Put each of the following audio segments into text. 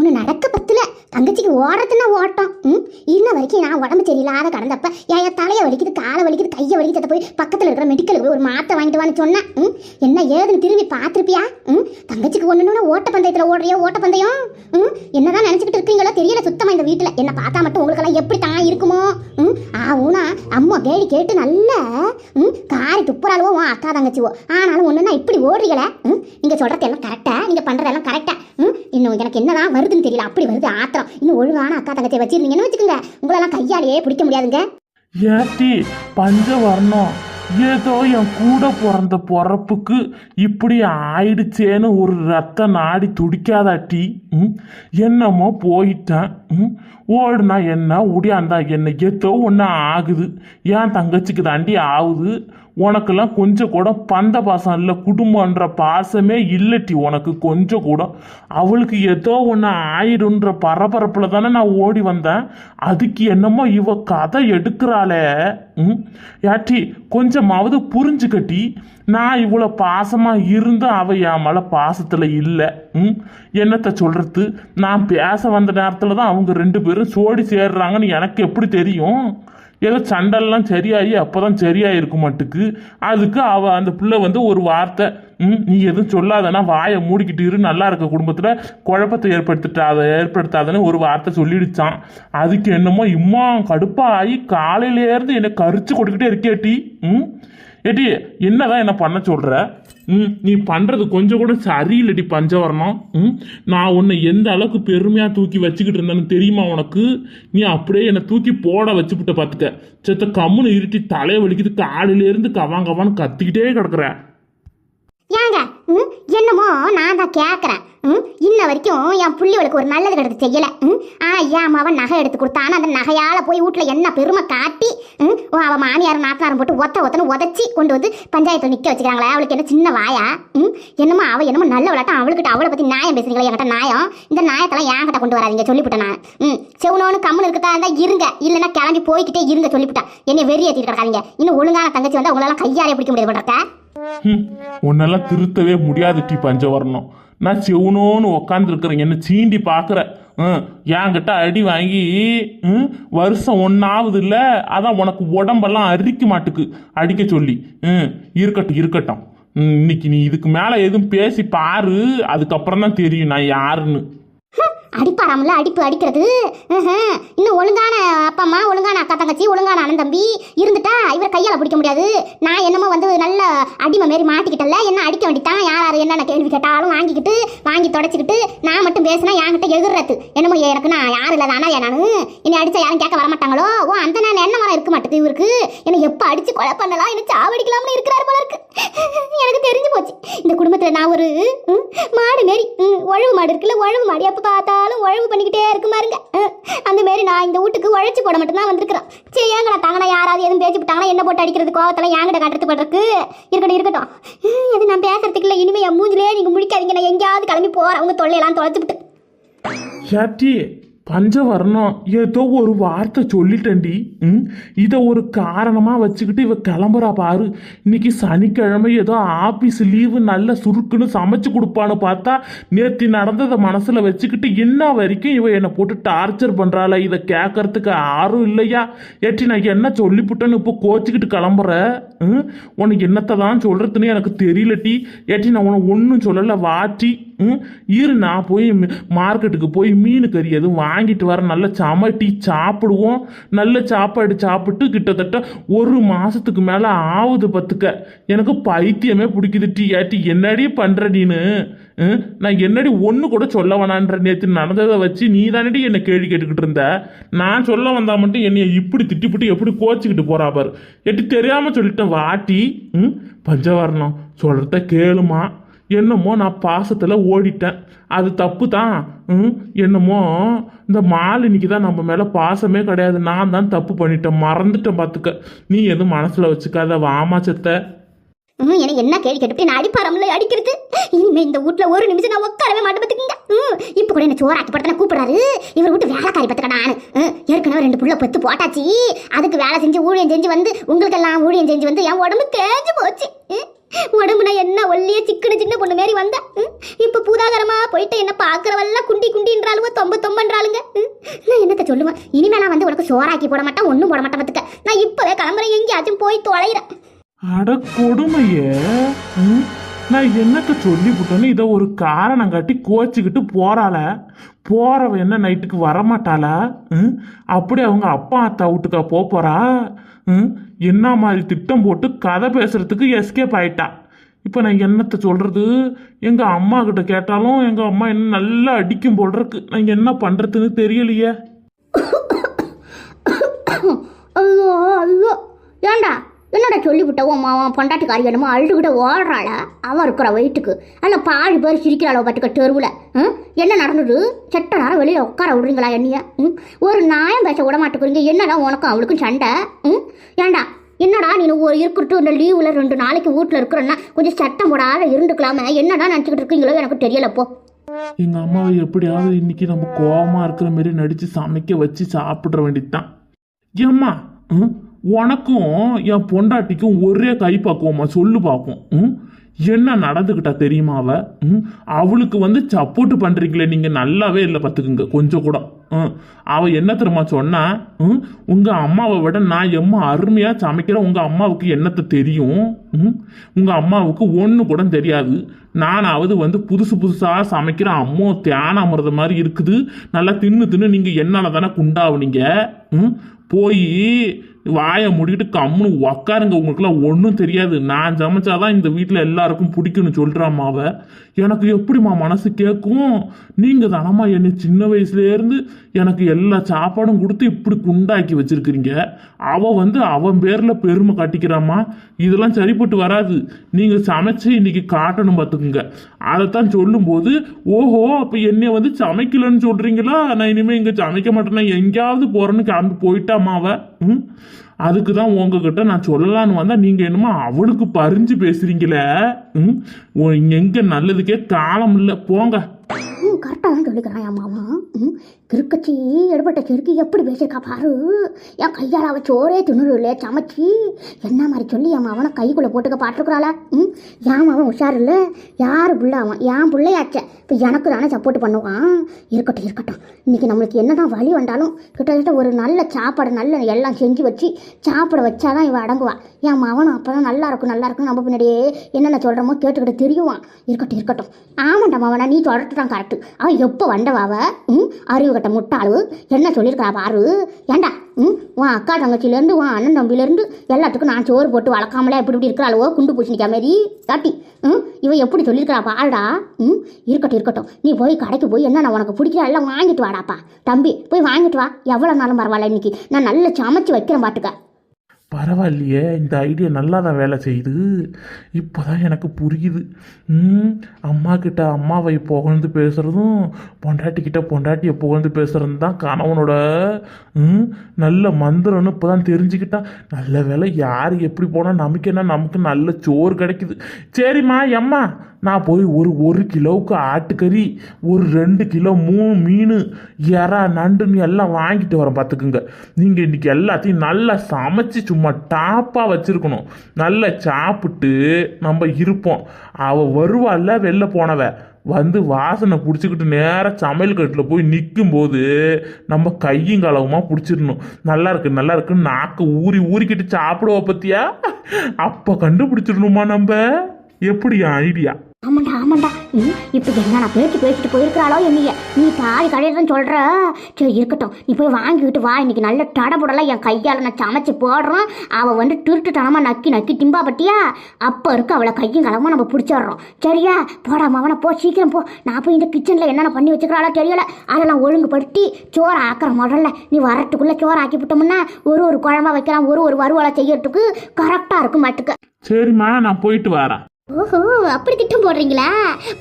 ஒன்று நடக்க பத்துல தங்கச்சிக்கு ஓடுறதுன்னா ஓட்டம். ம்? இன்ன வரைக்கும் நான் உடம்பு சரியில்லாத கடந்தப்ப என் தலையை வலிக்குது காலை வலிக்குது கையை வலிக்குது போய் பக்கத்தில் இருக்கிற மெடிக்கலுக்கு போய் ஒரு மாத்திரை வாங்கிட்டு வான்னு சொன்னேன். ம்? என்ன ஏதுன்னு திரும்பி பார்த்துருப்பியா? ம்? தங்கச்சிக்கு ஒன்றுன்னு ஓட்டப்பந்தயத்தில் ஓடுறியோ ஓட்டப்பந்தயம்? ம்? என்னதான் நினச்சிக்கிட்டு இருக்கீங்களோ தெரியல சுத்தமாக இந்த வீட்டில். என்னை பார்த்தா மட்டும் உங்களுக்கெல்லாம் எப்படி தான் இருக்குமோ? ம்? ஆவுனா அம்மா கேடி கேட்டு நல்ல ம்? காரி துப்புறாளுவோ உன் அக்கா தங்கச்சிவோ. ஆனாலும் ஒன்றுனா இப்படி ஓடுறீங்களே? ம்? நீங்கள் சொல்கிறது எல்லாம் கரெக்டாக நீங்கள் பண்ணுறதெல்லாம் கரெக்டாக ம்? இன்னும் எனக்கு என்னதான் வருதுன்னு தெரியல. அப்படி வருது ஆத்திரம் இன்னும் ஒழுங்கான அக்கா தங்கச்சி வச்சிருந்தீங்கன்னு வச்சுக்கோங்க. உங்களெல்லாம் கையாலேயே பிடிக்க முடியாதுங்க. ஏட்டி பஞ்சவர்ணம். ஏதோ என் கூட பிறந்த பிறப்புக்கு இப்படி ஆயிடுச்சேன்னு ஒரு ரத்த நாடி துடிக்காதாட்டி என்னமோ போயிட்டேன். ஓடுனா என்ன? உடையாந்தா என்ன? ஏதோ ஒன்று ஆகுது. ஏன் தங்கச்சிக்கு தாண்டி ஆகுது உனக்கெல்லாம் கொஞ்சம் கூட பந்த பாசம் இல்லை குடும்பன்ற பாசமே இல்லட்டி உனக்கு கொஞ்சம் கூட. அவளுக்கு ஏதோ ஒன்று ஆயிடுன்ற பரபரப்பில் தானே நான் ஓடி வந்தேன். அதுக்கு என்னமோ இவ கதை எடுக்கிறாளே. ம்? யாட்டி கொஞ்சமாவது புரிஞ்சுக்கட்டி. நான் இவ்வளோ பாசமாக இருந்தும் அவ என் மேலே பாசத்தில் இல்லை. ம்? என்னத்தை சொல்கிறது நான் பேச வந்த நேரத்தில் தான் அவங்க ரெண்டு பேரும் சோடி சேர்றாங்கன்னு எனக்கு எப்படி தெரியும்? ஏதோ சண்டெல்லாம் சரியாகி அப்போ தான் சரியாயிருக்க மாட்டுக்கு. அதுக்கு அவ அந்த பிள்ளை வந்து ஒரு வார்த்தை ம் நீ எதுவும் சொல்லாதனா வாயை மூடிக்கிட்டு இரு நல்லா இருக்க குடும்பத்தில் குழப்பத்தை ஏற்படுத்திட்டாத ஏற்படுத்தாதன்னு ஒரு வார்த்தை சொல்லிடுச்சான் அதுக்கு என்னமோ இம்மா கடுப்பாகி காலையிலேருந்து என்னை கரிச்சு கொடுக்கிட்டே இருக்கேட்டி ம்? ஏட்டி என்னதான் என்ன பண்ண சொல்கிற ம் நீ பண்ணுறது கொஞ்சம் கூட சரியில்லடி பஞ்சவரணம் ம் நான் உன்னை எந்த அளவுக்கு பெருமையாக தூக்கி வச்சுக்கிட்டு இருந்தேன்னு தெரியுமா உனக்கு? நீ அப்படியே என்னை தூக்கி போட வச்சுப்புட்ட பார்த்துக்க செத்த கம்முன்னு இருட்டி தலையை வலிக்குது காலையிலேருந்து கவாங்கவான்னு கவான்னு கத்திக்கிட்டே கிடக்குற. என்னமோ நான் தான் கேட்குறேன் இன்ன வரைக்கும் என் புள்ளிவளுக்கு ஒரு நல்லது கிடத்து செய்யலை. ம் ஆனால் என் அவன் நகை எடுத்து கொடுத்தான்னு அந்த நகையால் போய் வீட்டில் என்ன பெருமை காட்டி ஓ அவள் மாமியார் நாத்தனாரம் போட்டு ஒத்த ஒத்தனை உதச்சி கொண்டு வந்து பஞ்சாயத்தில் நிற்க வச்சுக்கிறாங்களே அவளுக்கு என்ன சின்ன வாயா? ம் என்னமோ அவள் என்னமோ நல்ல விளாட்டம் அவளுக்கிட்ட அவளை பற்றி நியாயம் பேசுறீங்களா என்கிட்ட நியாயம். இந்த நியாயத்தெல்லாம் என்கிட்ட கொண்டு வராதிங்க சொல்லிவிட்டேன் நான். ம் செவனோன்னு கம்முன்னு இருக்கதா இருந்தால் இருங்க இல்லைன்னா கிளம்பி போய்கிட்டே இருங்க சொல்லிவிட்டேன் என்னை வெறி ஏற்றிட்டு கிடக்காதீங்க. இன்னும் ஒழுங்கான தங்கச்சி வந்து அவங்களால கையாலே பிடிக்க முடியாது பண்ணுறேன் உன்னெல்லாம் திருத்தவே முடியாது டி பஞ்சவரணம். நான் செவனோன்னு உக்காந்துருக்குறேன் என்ன சீண்டி பார்க்குற. ம் என்கிட்ட அடி வாங்கி ம், வருஷம் ஒன்றாவது இல்லை அதான் உனக்கு உடம்பெல்லாம் அரிக்க மாட்டுக்கு அடிக்க சொல்லி. ம் இருக்கட்டும் இருக்கட்டும். இன்னைக்கு நீ இதுக்கு மேலே எதுவும் பேசி பாரு அதுக்கப்புறம் தான் தெரியும் நான் யாருன்னு. அடிப்பாராமல அடிப்பு அடிக்கிறது. இன்னும் ஒழுங்கான அப்பா அம்மா ஒழுங்கான அக்கா தங்கச்சி ஒழுங்கான அண்ணன் தம்பி இருந்துட்டா இவர் கையால் பிடிக்க முடியாது. நான் என்னமோ வந்து நல்ல அடிமை மாரி மாட்டிக்கிட்டல என்ன அடிக்க வேண்டித்தான் யார் யார் என்னென்ன கேள்வி கேட்டாலும் வாங்கிக்கிட்டு வாங்கி தொடச்சிக்கிட்டு நான் மட்டும் பேசினா என்கிட்ட எகுறது என்னமோ எனக்கு நான் யாரும் இல்லை தானா நான். என்னை அடித்தா யாரும் கேட்க வரமாட்டாங்களோ? ஓ அந்த நான் என்ன மரம் இருக்க மாட்டேது இவருக்கு? என்னை எப்போ அடித்து கொலை பண்ணலாம்? என்ன சாவடிக்கலாம்னு இருக்கிறாரு போல இருக்கு. எனக்கு தெரிஞ்சு போச்சு. இந்த குடும்பத்தில் நான் ஒரு ம், மாடு மாரி ம், உழவு மாடு இருக்குல்ல உழவு மாடு. எப்போ பார்த்தாலும் உழவு பண்ணிக்கிட்டே இருக்கு பாருங்க. அந்த மாரி நான் இந்த வீட்டுக்கு உழைச்சி போட மட்டும் தான் வந்திருக்கிறேன். சரி ஏங்கடா தாங்கடா யாராவது எதுவும் பேச்சு விட்டாங்கன்னா என்ன போட்டு அடிக்கிறது? கோவத்தெல்லாம் ஏங்கிட்ட கட்டுறது படுறதுக்கு இருக்கட்டும் இருக்கட்டும். ம், இது நான் பேசுறதுக்கு இல்லை. இனிமே என் மூஞ்சிலே நீங்கள் முடிக்காதீங்க. நான் எங்கேயாவது கிளம்பி போகிறேன் உங்க தொல்லையெல்லாம் தொலைச்சிவிட்டு ஏட்டி பஞ்சவர்ணம் ஏதோ ஒரு வார்த்தை சொல்லிட்டேன்டி. ம்? இதை ஒரு காரணமாக வச்சுக்கிட்டு இவ கிளம்புறா பாரு. இன்னைக்கு சனிக்கிழமை ஏதோ ஆஃபீஸ் லீவு நல்ல சுருக்குன்னு சமைச்சு கொடுப்பான்னு பார்த்தா நேற்று நடந்ததை மனசில் வச்சுக்கிட்டு இன்ன வரைக்கும் இவ என்னை போட்டு டார்ச்சர் பண்ணுறாள இதை கேட்கறதுக்கு யாரும் இல்லையா? ஏட்டி நான் என்ன சொல்லிவிட்டேன்னு இப்போ கோச்சிக்கிட்டு கிளம்புற? ம்? உனக்கு என்னத்தை தான் சொல்கிறதுன்னு எனக்கு தெரியலட்டி ஏட்டி நான் உனக்கு ஒன்றும் சொல்லலை. வாட்டி. இரு நான் போய் மி- மார்க்கெட்டுக்கு போய் மீன் கறி எதுவும் வாங்கிட்டு வர நல்ல சமட்டி சாப்பிடுவோம். நல்ல சாப்பாடு சாப்பிட்டு கிட்டத்தட்ட ஒரு மாதத்துக்கு மேலே ஆகுது பத்துக்க. எனக்கு பைத்தியமே பிடிக்குது டீ. ஏட்டி என்னடி பண்ணுறடின்னு நீனு? நான் என்னடி ஒன்று கூட சொல்ல வேணான்ற நேற்று நடந்ததை வச்சு நீ தானடி என்னை கேள்வி கேட்டுக்கிட்டு இருந்த? நான் சொல்ல வந்தா மட்டும் என்னை இப்படி திட்டிப்புட்டு எப்படி கோச்சிக்கிட்டு போறா பாரு. எட்டி தெரியாமல் சொல்லிட்டேன் வாட்டி ம்? பஞ்சவரணம். சொல்கிறத கேளுமா. என்னமோ நான் பாசத்தில் ஓடிட்டேன். அது தப்பு தான் ம் என்னமோ இந்த மாலினிக்கு தான் நம்ம மேலே பாசமே கிடையாது. நான் தான் தப்பு பண்ணிட்டேன். மறந்துட்டேன் பார்த்துக்க நீ எதுவும் மனசில் வச்சுக்காத. வாமா ம் எனக்கு என்ன கேள்வி கேட்டு நான் அடிப்பாரம்ல அடிக்கிறது? இனிமே இந்த வீட்ல ஒரு நிமிஷம் நான் உட்காரவே மாட்டேன் பார்த்துக்கங்க ம் இப்போ கூட என்ன சோறாக்கி படத்தில் கூப்பிடுறாரு. இவர் வீட்டு வேலைக்காரி பத்துக்க நான். ஏற்கனவே ரெண்டு புள்ள பத்து போட்டாச்சு. அதுக்கு வேலை செஞ்சு ஊழியம் செஞ்சு வந்து உங்களுக்கெல்லாம் ஊழியம் செஞ்சு வந்து என் உடம்பு தேஞ்சு போச்சு. உடம்புனா என்ன? ஒல்லிய சிக்கன சின்ன பொண்ணு மாரி வந்தேன் ம், இப்போ பூதாகரமா போயிட்டு என்ன பார்க்குறவெல்லாம் குண்டி குண்டின்றாலுங்க தொம்ப தொம்பன்றாளுங்க நான் என்னத்த சொல்லுவேன்? இனிமேலாம் வந்து உனக்கு சோறாக்கி போட மாட்டேன் ஒன்றும் போட மாட்டேன் பார்த்துக்க நான் இப்போவே கிளம்புறேன் எங்கேயாச்சும் போய் தொலைகிறேன் அட கொடுமையே நான் என்னத்த சொல்லிவிட்டேன்னு இதை ஒரு காரணம் காட்டி கோச்சிக்கிட்டு போறாள? போறவ என்ன நைட்டுக்கு வரமாட்டாளா? ம்? அப்படி அவங்க அப்பா அத்தா வீட்டுக்கா போக போறா? ம்? என்ன மாதிரி திட்டம் போட்டு கதை பேசுகிறதுக்கு எஸ்கேப் ஆயிட்டா. இப்போ நான் என்னத்தை சொல்கிறது எங்கள் அம்மா கிட்ட கேட்டாலும் எங்கள் அம்மா என்ன நல்லா அடிக்கும் போல் இருக்கு. நான் என்ன பண்ணுறதுன்னு தெரியலையே. ஐயோ ஐயோ ஏண்டா? என்னடா சொல்லிவிட்ட? உன் மாவன் பொண்டாட்டிக்காரி என்னமோ அழுதுகிட்ட ஓடுறாள? அவன் இருக்கிற வயிற்றுக்கு அல்ல பாதி பேர் சிரிக்கிறாளோ பட்டுக்க தெருவில். என்ன நடந்தது? செட்ட நேரம் வெளியில் உட்கார விடுறீங்களா என்னைய? ம்? ஒரு நாயம் பேச விட மாட்டேங்கிறீங்க. என்னடா உனக்கும் அவளுக்கும் சண்டை? ம்? ஏண்டா? என்னடா நீ ஒரு இருக்கட்டும் இந்த லீவில் ரெண்டு நாளைக்கு வீட்டில் இருக்கிறன்னா கொஞ்சம் சட்டம் போடாத இருந்துக்கலாமே. என்னடா நினச்சிக்கிட்டு இருக்கீங்களோ எனக்கு தெரியலப்போ எங்க அம்மாவை எப்படியாவது இன்னைக்கு நம்ம கோபமா இருக்கிற மாதிரி நடிச்சு சமைக்க வச்சு சாப்பிட வேண்டியதுதான். ஏம்மா? ம், உனக்கும் என் பொண்டாட்டிக்கும் ஒரே கை பக்குவமா சொல்லு பார்ப்போம் ம்? என்ன நடந்துக்கிட்டா தெரியுமா அவ ம்? அவளுக்கு வந்து சப்போர்ட் பண்ணுறீங்களே நீங்கள் நல்லாவே இல்லை பார்த்துக்குங்க கொஞ்சம் கூட ம். அவள் என்ன தெரியுமா சொன்னா ம்? உங்கள் அம்மாவை விட நான் எம்மா அருமையாக சமைக்கிறேன் உங்கள் அம்மாவுக்கு என்னத்தை தெரியும் ம்? உங்கள் அம்மாவுக்கு ஒன்று கூட தெரியாது. நானாவது வந்து புதுசு புதுசாக சமைக்கிற அம்மோ தியான அமர்த மாதிரி இருக்குது. நல்லா தின்னு தின்னு நீங்கள் என்னால் தானே குண்டாவுனீங்க? ம்? போய் வாயை முடிக்கிட்டு கம்முன்னு உக்காருங்க. உங்களுக்குலாம் ஒன்றும் தெரியாது. நான் சமைச்சாதான் இந்த வீட்டில் எல்லாருக்கும் பிடிக்கும்னு சொல்கிறாமாவை எனக்கு எப்படிம்மா மனசு கேட்கும் நீங்கள் தானம்மா என்னை சின்ன வயசுலேருந்து எனக்கு எல்லா சாப்பாடும் கொடுத்து இப்படி குண்டாக்கி வச்சிருக்கிறீங்க. அவள் வந்து அவன் பேரில் பெருமை கட்டிக்கிறாம்மா. இதெல்லாம் சரி சரிப்பட்டு வராது. நீங்கள் சமைச்சு இன்னைக்கு காட்டணும் பார்த்துக்குங்க. அதைத்தான் சொல்லும்போது ஓஹோ அப்போ என்னை வந்து சமைக்கலன்னு சொல்கிறீங்களா நான் இனிமேல் இங்கே சமைக்க மாட்டேன்னா எங்கேயாவது போகிறேன்னு கிளம்பி போயிட்டாமாவ ம்? அதுக்கு தான் உங்ககிட்ட நான் சொல்லலான்னு வந்தால் நீங்கள் என்னமோ அவளுக்கு பறிஞ்சு பேசுகிறீங்களே ம்? எங்கே நல்லதுக்கே காலம் இல்லை போங்க. கரெக்டாக தான் சொல்லிக்கிறான் என் மாமா. ம் கிறுக்கச்சி எடுபட்ட செருக்கு எப்படி பேசியிருக்கா பாரு. என் கையால் அவள் சோறே திணுறு இல்லையா சமைச்சி. என்ன மாதிரி சொல்லி என் அவனை கைக்குள்ளே போட்டுக்க பாட்டுருக்குறாள ம் ஏன் மாவன் உஷார் இல்லை. யார் பிள்ளை அவன்? என் பிள்ளையாச்சேன் இப்போ எனக்கு தானே சப்போர்ட் பண்ணுவான். இருக்கட்டும் இருக்கட்டும். இன்றைக்கி நம்மளுக்கு என்ன தான் வழி வந்தாலும் கிட்டத்தட்ட ஒரு நல்ல சாப்பாடு நல்ல எல்லாம் செஞ்சு வச்சு சாப்பிட வச்சாதான் இவன் அடங்குவா என் மவனும் அப்போ தான் நல்லா இருக்கும் நல்லா இருக்கும் நம்ம பின்னாடியே என்னென்ன சொல்கிறோமோ கேட்டுக்கிட்டு தெரியுவான். இருக்கட்டும் இருக்கட்டும். ஆமாண்டா மவனா நீ சொல்கிறது தான் கரெக்டு அவன் எப்போ வந்தவாவ ம்? அறிவு கட்ட முட்டாளு. என்ன சொல்லியிருக்கா பாரு. ஏண்டா ம்? உன் அக்கா தங்கச்சியிலேருந்து உன் அண்ணன் தம்பியிலேருந்து எல்லாத்துக்கும் நான் சோறு போட்டு வளர்க்காமலே இப்படி இப்படி இருக்கிறாளோ குண்டு பூசணிக்கா மாரி காட்டி ம்? இவன் எப்படி சொல்லியிருக்கிறா பாடா ம்? இருக்கட்டும் இருக்கட்டும். நீ போய் கடைக்கு போய் என்ன உனக்கு பிடிக்கிற எல்லாம் வாங்கிட்டு வாடாப்பா. தம்பி போய் வாங்கிட்டு வா. எவ்வளோ நாளும் பரவாயில்ல இன்னைக்கு. நான் நல்லா சமைச்சு வைக்கிறேன் பாட்டுக்க பரவாயில்லையே இந்த ஐடியா நல்லா தான் வேலை செய்யுது. இப்போ தான் எனக்கு புரியுது. அம்மா கிட்ட அம்மாவை புகழ்ந்து பேசுகிறதும் பொண்டாட்டி கிட்ட பொண்டாட்டியை புகழ்ந்து பேசுகிறது தான் கணவனோட ம் நல்ல மந்திரம்னு இப்போ தான் தெரிஞ்சுக்கிட்டான் நல்ல வேலை யார் எப்படி போனால் நமக்கு என்ன நமக்கு நல்ல சோறு கிடைக்குது. சரிம்மா எம்மா நான் போய் ஒரு ஒரு கிலோவுக்கு ஆட்டுக்கறி ஒரு ரெண்டு கிலோ மூணு மீன் இறா நண்டுன்னு எல்லாம் வாங்கிட்டு வரேன் பார்த்துக்குங்க. நீங்கள் இன்றைக்கி எல்லாத்தையும் நல்லா சமைச்சு சும்மா டாப்பாக வச்சுருக்கணும். நல்லா சாப்பிட்டு நம்ம இருப்போம். அவள் வருவாள்ல வெளில போனவ. வந்து வாசனை பிடிச்சிக்கிட்டு நேராக சமையல் கட்டில் போய் நிற்கும்போது நம்ம கையும் களவுமாக பிடிச்சிடணும். நல்லா இருக்கு நல்லா இருக்குன்னு நாக்கு ஊறி ஊறிக்கிட்டு சாப்பிடுவோம் பத்தியா? அப்போ கண்டுபிடிச்சிடணுமா நம்ம? எப்படி ஐடியா? ஆமாண்டா ஆமாண்டா. ம் இப்போ என்ன நான் பேச்சு பேசிட்டு போயிருக்கிறாளோ என்னைய? நீ தாய் கடையதான் சொல்கிற சரி இருக்கட்டும். நீ போய் வாங்கிக்கிட்டு வா. இன்னைக்கு நல்ல தடபுடலாம் என் கையால் நான் சமைச்சு போடுறோம். அவள் வந்து திருட்டுத்தனமாக நக்கி நக்கி திம்பா பட்டியா அப்போ இருக்கு அவளை கையும் கலமாக நம்ம பிடிச்சிடுறோம். சரியா? போடா அவனை போ சீக்கிரம் போ. நான் போய் இந்த கிச்சனில் என்னென்ன பண்ணி வச்சுக்கிறாளோ தெரியல. அதெல்லாம் ஒழுங்குபடுத்தி சோறு ஆக்கிற முதல்ல. நீ வரட்டுக்குள்ளே சோறு ஆக்கி விட்டோம்னா ஒரு ஒரு குழம்பா வைக்கலாம். ஒரு ஒரு வறுவலை செய்யறதுக்கு கரெக்டாக இருக்கும் மாட்டுக்கு சரிம்மா நான் போயிட்டு வரேன். ஓஹோ அப்படி திட்டம் போடுறீங்களா?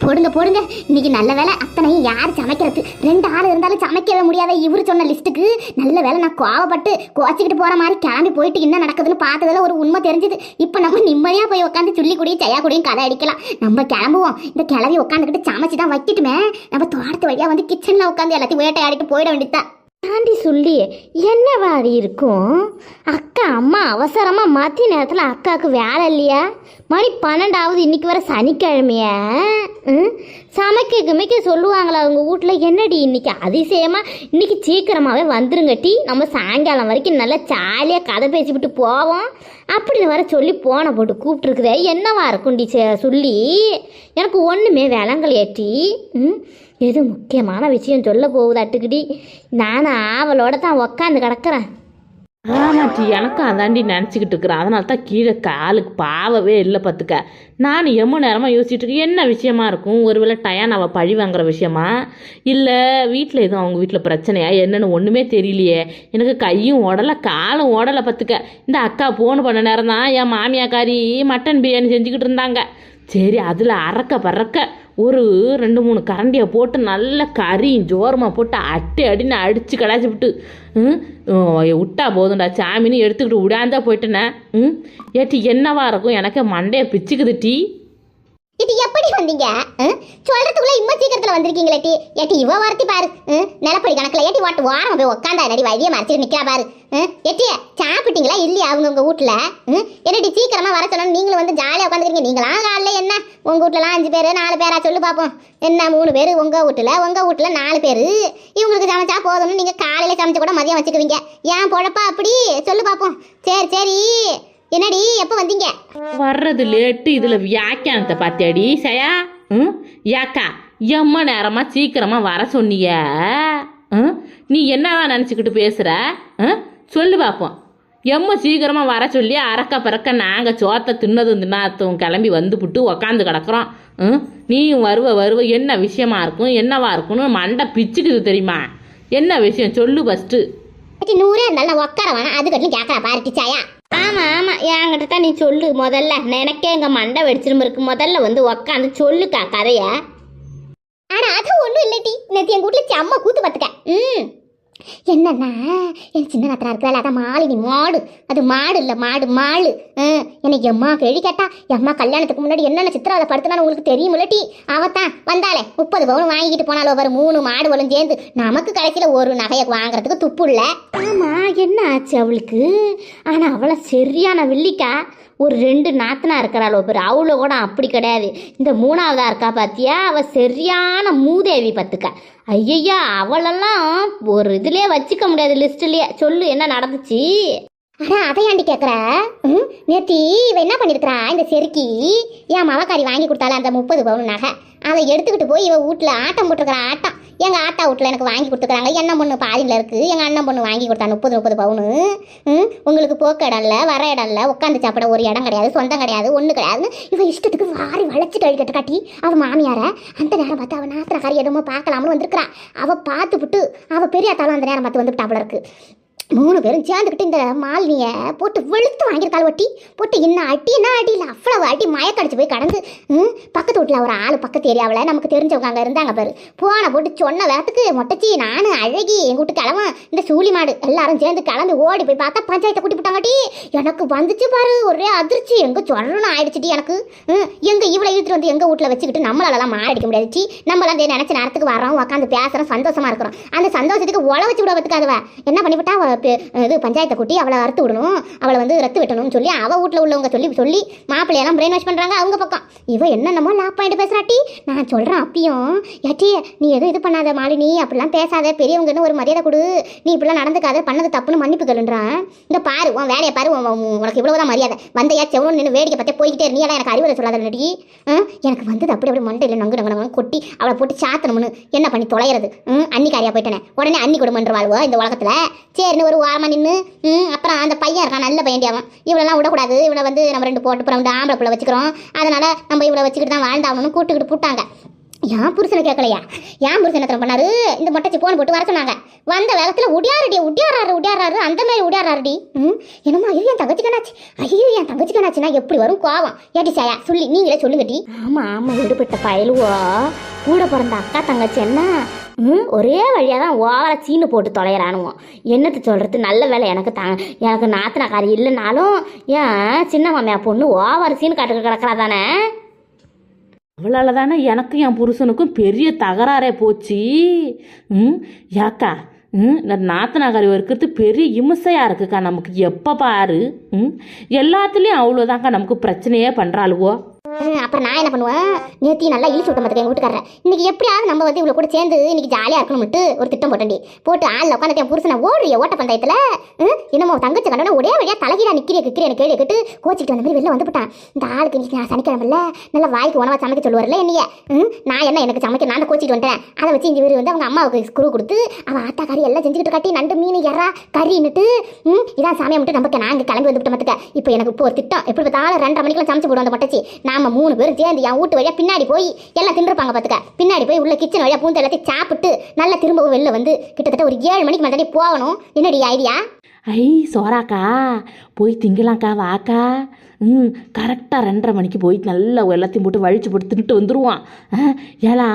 போடுங்க போடுங்க. இன்னைக்கு நல்ல வேலை அத்தனையும் யார் சமைக்கிறது? ரெண்டு ஆள் இருந்தாலும் சமைக்கவே முடியாத இவர் சொன்ன லிஸ்ட்டுக்கு நல்ல வேலை நான் கோவப்பட்டு கோச்சிக்கிட்டு போற மாதிரி கிளம்பி போயிட்டு என்ன நடக்குதுன்னு பார்த்ததுல ஒரு உண்மை தெரிஞ்சுது. இப்போ நம்ம நிம்மதியாக போய் உட்காந்து சொல்லி கூடயும் செய்யா கூடியும் கதை அடிக்கலாம். நம்ம கிளம்புவோம். இந்த கிளவி உட்காந்துக்கிட்டு சமைச்சு தான் வைக்கட்டுமே. நம்ம தோட்டத்து வழியாக வந்து கிச்சனில் உட்காந்து எல்லாத்தையும் வேட்டையாடிட்டு போயிட வேண்டியதான் தாண்டி சொல்லி என்ன வாடி இருக்கும்? அக்கா அம்மா அவசரமாக மத்திய நேரத்தில் அக்காவுக்கு வேலை இல்லையா? மணி பன்னெண்டாவது இன்னைக்கு வர சனிக்கிழமைய? ம் சமைக்க கிமைக்க சொல்லுவாங்களா அவங்க வீட்டில் என்னடி இன்னைக்கு அதிசயமாக இன்றைக்கி சீக்கிரமாகவே வந்துருங்க டீ. நம்ம சாயங்காலம் வரைக்கும் நல்லா ஜாலியாக கதை பேசிவிட்டு போவோம். அப்படின்னு வர சொல்லி போனை போட்டு கூப்பிட்டுருக்குதே. என்னவா இருக்கும்டி சே- சொல்லி? எனக்கு ஒன்றுமே விளங்கலையாட்டி ம்? எது முக்கியமான விஷயம் சொல்ல போகுதாட்டுக்குடி நானும் ஆவலோட தான் உக்காந்து கிடக்கிறேன். ஆமாட்டி எனக்கும் அதாண்டி நினச்சிக்கிட்டு இருக்கிறேன். அதனால தான் கீழே காலுக்கு பாவவே இல்லை பார்த்துக்க. நான் எம்ம நேரமாக யோசிச்சுட்டு இருக்கேன். என்ன விஷயமா இருக்கும்? ஒருவேளை டயான் அவள் பழி வாங்குற விஷயமா? இல்லை வீட்டில் எதுவும் அவங்க வீட்டில் பிரச்சனையா? என்னென்னு ஒன்றுமே தெரியலையே. எனக்கு கையும் ஓடலை காலும் ஓடலை பார்த்துக்க. இந்த அக்கா ஃபோன் பண்ண நேரம் தான் என் மாமியாக்காரி மட்டன் பிரியாணி செஞ்சுக்கிட்டு இருந்தாங்க. சரி அதில் அறக்க பறக்க ஒரு ரெண்டு மூணு கரண்டியை போட்டு நல்ல கறியும் ஜோரமாக போட்டு அட்டி அடின்னு அடித்து கடாச்சி விட்டு ம், விட்டா போதும்டா சாமின்னு எடுத்துக்கிட்டு விடாந்தா போயிட்டேனே ம்? ஏட்டி என்னவா இருக்கும்? எனக்கு மண்டையை பிச்சுக்குது டீ. இது எப்படி வந்தீங்க? சொல்றதுக்குள்ள இம்ம சீக்கிரத்துல வந்திருக்கீங்களே டி. ஏட்டி இவ வார்த்தை பாரு. நிலப்படி கணக்குல ஏட்டி வாட்டு வாரம் போய் உட்காந்தா நடி வழிய மறைச்சிட்டு நிக்கிறா பாரு. ம்? ஏட்டி சாப்பிட்டீங்களா இல்லையா அவங்க உங்க வீட்டுல? என்னடி சீக்கிரமா வர சொன்னா நீங்களும் வந்து ஜாலியா உட்காந்துருக்கீங்க நீங்களா காலைல என்ன? உங்க வீட்டுலலாம் அஞ்சு பேர் நாலு பேரா சொல்லு பாப்போம். என்ன மூணு பேர்? உங்க வீட்டுல? உங்க வீட்டுல நாலு பேர்? இவங்களுக்கு சமைச்சா போதும்னு நீங்க காலையில சமைச்சு கூட மதியம் வச்சுக்குவீங்க. ஏன் பொழப்பா அப்படி? சொல்லு பாப்போம். சரி சரி. என்னடி எப்போ வந்தீங்க? வர்றது லேட்டு இதில் வியாக்கியானத்தை பார்த்தியாடி சயா? ம்? யாக்கா எம்ம நேரமாக சீக்கிரமாக வர சொன்னிய? ம்? நீ என்னதான் நினச்சிக்கிட்டு பேசுகிற ம்? சொல்லு பார்ப்போம் எம்ம சீக்கிரமாக வர சொல்லி அறக்க பறக்க நாங்கள் சோத்தை தின்னதும் தின்னாத்தும் கிளம்பி வந்துப்புட்டு உக்காந்து கிடக்குறோம். ம்? நீயும் வருவ வருவ என்ன விஷயமா இருக்கும் என்னவா இருக்கும்னு மண்டை பிச்சுக்குது தெரியுமா? என்ன விஷயம்? சொல்லு ஃபஸ்ட்டு நூறே இருந்தாலும் நான் உட்கார வேணாம் அது கட்டிலும் கேட்கறா பாரு டிச்சாயா ஆமாம் ஆமாம் என்கிட்ட தான் நீ சொல்லு முதல்ல. எனக்கே எங்கள் மண்டை வெடிச்சிரும் இருக்கு. முதல்ல வந்து உக்காந்து சொல்லுக்கா கதையை. ஆனா அது ஒன்றும் இல்லட்டி நேற்று என் வீட்டில் செம்ம கூத்து பார்த்துக்க ம்? என்னன்னா என் சின்ன நத்தரா இருக்கல அதான் மாலினி மாடு. அது மாடு இல்லை மாடு மாடு என்னை எனக்கு எம்மா கேள்வி கேட்டா எம்மா கல்யாணத்துக்கு முன்னாடி என்னென்ன சித்திரவதை படுத்தினான்னு உங்களுக்கு தெரியும் தெரியுமில்லட்டி அவத்தான் வந்தாலே முப்பது பவுன் வாங்கிட்டு போனாலும் ஒரு மூணு மாடு வலும் சேர்ந்து நமக்கு கடைசியில் ஒரு நகையை வாங்குறதுக்கு துப்பு இல்லை ஆமாம் என்ன ஆச்சு அவளுக்கு? ஆனால் அவளை சரியான வில்லிக்கா ஒரு ரெண்டு நாத்தனா இருக்கிறாள் பேர். அவளோ கூட அப்படி கிடையாது. இந்த மூணாவதா இருக்கா பார்த்தியா அவள் சரியான மூதேவி பார்த்துக்க. ஐயையா அவளெல்லாம் ஒரு இதுலயே வச்சுக்க முடியாது லிஸ்ட்லயே சொல்லு என்ன நடந்துச்சு? ஆனால் அதையாண்டி கேட்குற ம், நேத்தி இவ என்ன பண்ணிருக்கிறா? இந்த செருக்கி என் மவக்காரி வாங்கி கொடுத்தால அந்த முப்பது பவுன் நகை? அதை எடுத்துக்கிட்டு போய் இவ வீட்டில் ஆட்டம் போட்டுருக்கிற ஆட்டம். எங்கள் ஆட்டா வீட்டில் எனக்கு வாங்கி கொடுத்துருக்காங்க என்ன பொண்ணு பாதியில் இருக்குது எங்கள் அண்ணன் பொண்ணு வாங்கி கொடுத்தா முப்பது முப்பது பவுனு? ம், உங்களுக்கு போக்க இடம் இல்லை வர இடம் இல்லை உட்காந்து சாப்பிட ஒரு இடம் கிடையாது சொந்தம் கிடையாது ஒன்று கிடையாதுன்னு இவன் இஷ்டத்துக்கு வாரி வளைச்சிட்டு அழிக்கட்டு காட்டி அவள் மாமியாரை அந்த நேரம் பார்த்து அவ நாத்திரக்காரி எதுவுமே பார்க்கலாம்னு வந்திருக்கிறா அவள் பார்த்து விட்டு பெரிய தாளும் அந்த நேரம் பார்த்து வந்துட்டாப்புல இருக்கு. மூணு பேரும் சேர்ந்துக்கிட்டு இந்த மாலினிய போட்டு வெளுத்து வாங்கியிருக்காள் ஒட்டி. போட்டு என்ன அடி என்ன அடி? இல்லை அவ்வளவு அடி மயக்கடிச்சு போய் கடந்து பக்கத்து வீட்டில் ஒரு ஆள் பக்கத்து ஏரியாவில் நமக்கு தெரிஞ்சவங்க அங்கே இருந்தாங்க பாரு. போனை போட்டு சொன்ன வேகத்துக்கு மொட்டச்சி நானும் அழகி எங்கள் வீட்டு கிளம்ப இந்த சூழி மாடு எல்லாரும் சேர்ந்து கிளம்பி ஓடி போய் பார்த்தா பஞ்சாயத்தை கூட்டி விட்டாங்கட்டி எனக்கு வந்துச்சு பாரு ஒரே அதிர்ச்சி. எங்கே சொல்லணும் ஆயிடுச்சுட்டி எனக்கு. ம், இவ்வளோ இழுத்துட்டு வந்து எங்கள் வீட்டில் வச்சுக்கிட்டு நம்மளாலலாம் மாடிக்க முடியாது. நம்மளாம் நினச்ச நேரத்துக்கு வரோம் உட்காந்து பேசுகிறோம் சந்தோஷமா இருக்கிறோம். அந்த சந்தோஷத்துக்கு உழவச்சு விட வச்சுக்காதவ என்ன பண்ணிவிட்டா இது பஞ்சாயத்தை கூட்டி அவளை அறுத்து விடணும். அவளை வந்து ரத்து வெட்டணும்னு சொல்லி அவ வீட்டில் உள்ளவங்க சொல்லி சொல்லி மாப்பிள்ளையெல்லாம் பிரெயின் வாஷ் பண்ணுறாங்க அவங்க பக்கம். இவ என்னென்னமோ லாப் பாயிண்ட் பேசுறாட்டி. நான் சொல்கிறேன் அப்பயும் ஏட்டி நீ எதுவும் இது பண்ணாத மாலினி அப்படிலாம் பேசாத. பெரியவங்கன்னு ஒரு மரியாதை கொடு. நீ இப்படிலாம் நடந்துக்காத. பண்ணது தப்புன்னு மன்னிப்பு கேளுன்றான். இந்த பாரு உன் வேலையை பாரு உன் உன் உனக்கு இவ்வளவுதான் மரியாதை. வந்தையா செவனும் நின்று வேடிக்கை பார்த்தே போய்கிட்டே நீ எல்லாம் எனக்கு அறிவுரை சொல்லாத நடி எனக்கு வந்தது அப்படி அப்படி மண்டையில் நங்கு நங்கு நங்கு கொட்டி அவளை போட்டு சாத்தணும்னு. என்ன பண்ணி தொலைகிறது அன்னிக்காரியாக போயிட்டேனே. உடனே அன்னி கொடுமன்ற வாழ்வோ இந்த உலகத்தில்? சரின்னு ஒரு வாரமாக நின்று அப்புறம் அந்த பையன் இருக்கான் நல்ல பையன் அவன். இவளெல்லாம் விடக்கூடாது. இவளை வந்து நம்ம ரெண்டு போட்டு அப்புறம் ரெண்டு ஆம்பளை பிள்ளை வச்சுக்கிறோம். அதனால நம்ம இவளை வச்சுக்கிட்டு தான் வாழ்ந்தாகணும்னு கூட்டுக்கிட்டு போட்டாங்க. என் புருஷனை கேட்கலையா? என் புருஷன் எத்தனை பண்ணாரு? இந்த மொட்டைச்சி போன் போட்டு வர சொன்னாங்க. வந்த வேகத்தில் உடியாரடி உடியாராரு உடியாராரு அந்த மாதிரி உடியாராருடி. ம்? என்னமா ஐயோ என் தங்கச்சிக்கனாச்சு ஐயோ என் தங்கச்சிக்கனாச்சுன்னா எப்படி வரும் கோவம்? ஏட்டி சாயா சொல்லி நீங்களே சொல்லுங்கடி. ஆமாம் ஆமாம் விடுபட்ட பயலுவோ. கூட பிறந்த அக்கா தங்கச்சி என்ன? ம் ஒரே வழியாக தான் ஓவர சீனு போட்டு தொலைகிறானுவோம் என்னத்து சொல்கிறது நல்ல வேலை எனக்கு தாங்க எனக்கு நாத்தனாக்காரி இல்லைனாலும் ஏன் சின்ன மாமியா பொண்ணு ஓவர சீனு காட்டுக்கு கிடக்கிறா தானே? அவளால் தானே எனக்கும் என் புருஷனுக்கும் பெரிய தகராறே போச்சு. ம்? யாக்கா? ம்? இந்த நாத்தனாகாரி இருக்கிறது பெரிய இம்சையாக இருக்குக்கா நமக்கு. எப்போ பாரு? ம்? எல்லாத்துலேயும் அவ்வளோதாங்க்கா நமக்கு பிரச்சனையே பண்ணுறாளுவோ அப்புறம் நான் என்ன பண்ணுவேன்? நேத்தி நல்லா இழுச்சு விட்ட பார்த்துக்க எங்கள் வீட்டுக்காரன் இன்னைக்கு எப்படியாவது நம்ம வந்து இவ்வளோ கூட சேர்ந்து இன்னைக்கு ஜாலியாக இருக்கணும்ட்டு ஒரு திட்டம் போட்டேன்டி. போட்டு ஆளில் உட்காந்துட்டு என் புருஷனை ஓடுறிய ஓட்ட பந்தயத்தில் என்னமோ தங்கச்சி கண்டன ஒரே வழியாக தலைகீழா நிற்கிறிய கிக்கிறிய கேள்வி கேட்டு கோச்சிக்கிட்டு வந்த மாதிரி வெளில வந்துவிட்டான் இந்த ஆளுக்கு இன்னைக்கு நான் சனிக்கிழமைல நல்லா வாய்க்கு உணவாக சமைக்க சொல்லுவார்ல என்னைய. நான் என்ன எனக்கு சமைக்க நான் கோச்சிட்டு வந்துட்டேன். அதை வச்சு இந்த வீடு வந்து அவங்க அம்மாவுக்கு குரு கொடுத்து அவன் ஆட்டா கறி எல்லாம் செஞ்சுக்கிட்டு காட்டி நண்டு மீன் எறா கறின்னுட்டு இதான் சாமியை மட்டும் நமக்கு நாங்கள் கிளம்பி வந்துவிட்டு மத்துக்க இப்போ எனக்கு இப்போ ஒரு திட்டம். எப்படி பார்த்தாலும் ரெண்டரை மணிக்கெல்லாம் சமைச்சு போடுவோம் அந்த மட்டச்சி. நாம மூணு பேரும் சேர்ந்து என் வீட்டு வழியா பின்னாடி போய் எல்லாம் தின்றுப்பாங்க பார்த்துக்க பின்னாடி போய் உள்ள கிச்சன் வழியா பூந்து எல்லாத்தையும் சாப்பிட்டு நல்லா திரும்பவும் வெளில வந்து கிட்டத்தட்ட ஒரு ஏழு மணிக்கு மேலே போகணும். என்னடி ஐடியா ஐ சோறாக்கா? போய் திங்கலாம்க்கா வாக்கா. ம் கரெக்டாக ரெண்டரை மணிக்கு போய் நல்லா எல்லாத்தையும் போட்டு வழிச்சு போட்டு தின்ட்டு வந்துடுவான் ஆ, ஏலா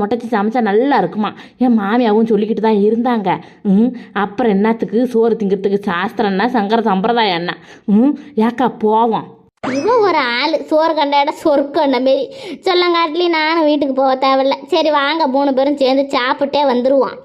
மொட்டைச்சி சமைச்சா நல்லா இருக்குமா? என் மாமியாவும் சொல்லிக்கிட்டு தான் இருந்தாங்க. ம் அப்புறம் என்னத்துக்கு? சோறு திங்கிறதுக்கு சாஸ்திரம்னா சங்கர சம்பிரதாயம் என்ன? ம் ஏக்கா போவோம். இவன் ஒரு ஆள். சோறு கண்ட இடம் சொர்க்கண்ட மாரி. சொல்லங்காட்டிலையும் நானும் வீட்டுக்கு போக தேவையில்ல. சரி வாங்க. மூணு பேரும் சேர்ந்து சாப்பிட்டே வந்துடுவோம்